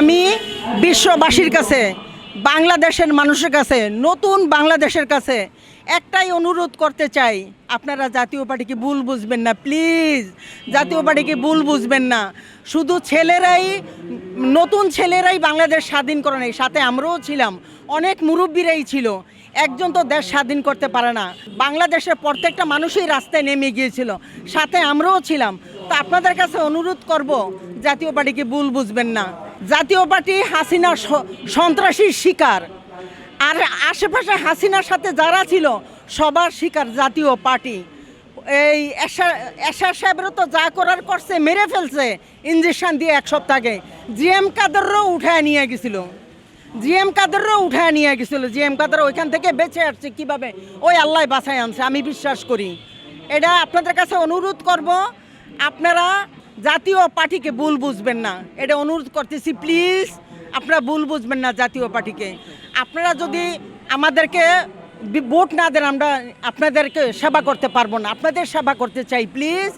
আমি বিশ্ববাসীর কাছে, বাংলাদেশের মানুষের কাছে, নতুন বাংলাদেশের কাছে একটাই অনুরোধ করতে চাই। আপনারা জাতীয় পার্টিকে ভুল বুঝবেন না, প্লিজ। জাতীয় পার্টিকে ভুল বুঝবেন না। শুধু ছেলেরাই, নতুন ছেলেরাই বাংলাদেশ স্বাধীন করে নেই। সাথে আমরাও ছিলাম। অনেক মুরব্বীরাই ছিল। একজন তো দেশ স্বাধীন করতে পারে না। বাংলাদেশের প্রত্যেকটা মানুষই রাস্তায় নেমে গিয়েছিল। সাথে আমরাও ছিলাম। তো আপনাদের কাছে অনুরোধ করব, জাতীয় পার্টিকে ভুল বুঝবেন না। জাতীয় পার্টি হাসিনা সন্ত্রাসীর শিকার। আর আশেপাশে হাসিনার সাথে যারা ছিল, সবার শিকার জাতীয় পার্টি। এই এশার সাহেবেরও তো যা করার করছে, মেরে ফেলছে ইঞ্জেকশন দিয়ে এক সপ্তাহে। জিএম কাদেরও উঠায় নিয়ে গেছিল। জিএম কাদেরও উঠায় নিয়ে গেছিল। জিএম কাদের ওইখান থেকে বেঁচে আসছে, কীভাবে? ওই আল্লাহ বাসায় আনছে, আমি বিশ্বাস করি। এটা আপনাদের কাছে অনুরোধ করব আপনারা জাতীয় পার্টিকে ভুল বুঝবেন না। এটা অনুরোধ করতেছি প্লিজ আপনারা ভুল বুঝবেন না জাতীয় পার্টিকে। আপনারা যদি আমাদেরকে ভোট না দেন, আমরা আপনাদেরকে সেবা করতে পারব না। আপনাদের সেবা করতে চাই প্লিজ